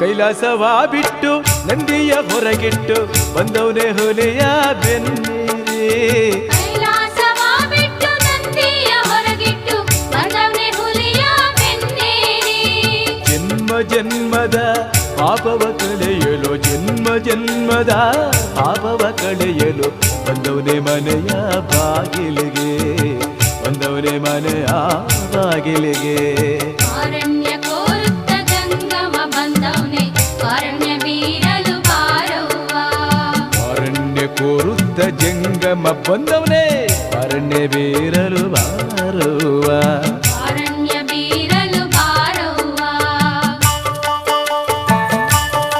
ಕೈಲಾಸವ ಬಿಟ್ಟು ನಂದಿಯ ಹೊರಗಿಟ್ಟು ಬಂದವನೇ ಹುಲಿಯ ಬೆನ್ನೇರಿ ಜನ್ಮ ಜನ್ಮದ ಪಾಪವ ಕಳೆಯಲು ಜನ್ಮ ಜನ್ಮದ ಪಾಪವ ಕಳೆಯಲು ಬಂದವನೇ ಮನೆಯ ಬಾಗಿಲಿಗೆ ಬಂದವನೇ ಮನೆಯ ಬಾಗಿಲಿಗೆ. ಬೀರಲು ಬಾರವ್ವ ಅರಣ್ಯ ಕೋರುತ್ತ ಜಂಗಮ ಬಂದವನೇ ಅರಣ್ಯ ಬೀರಲು ಬಾರುವ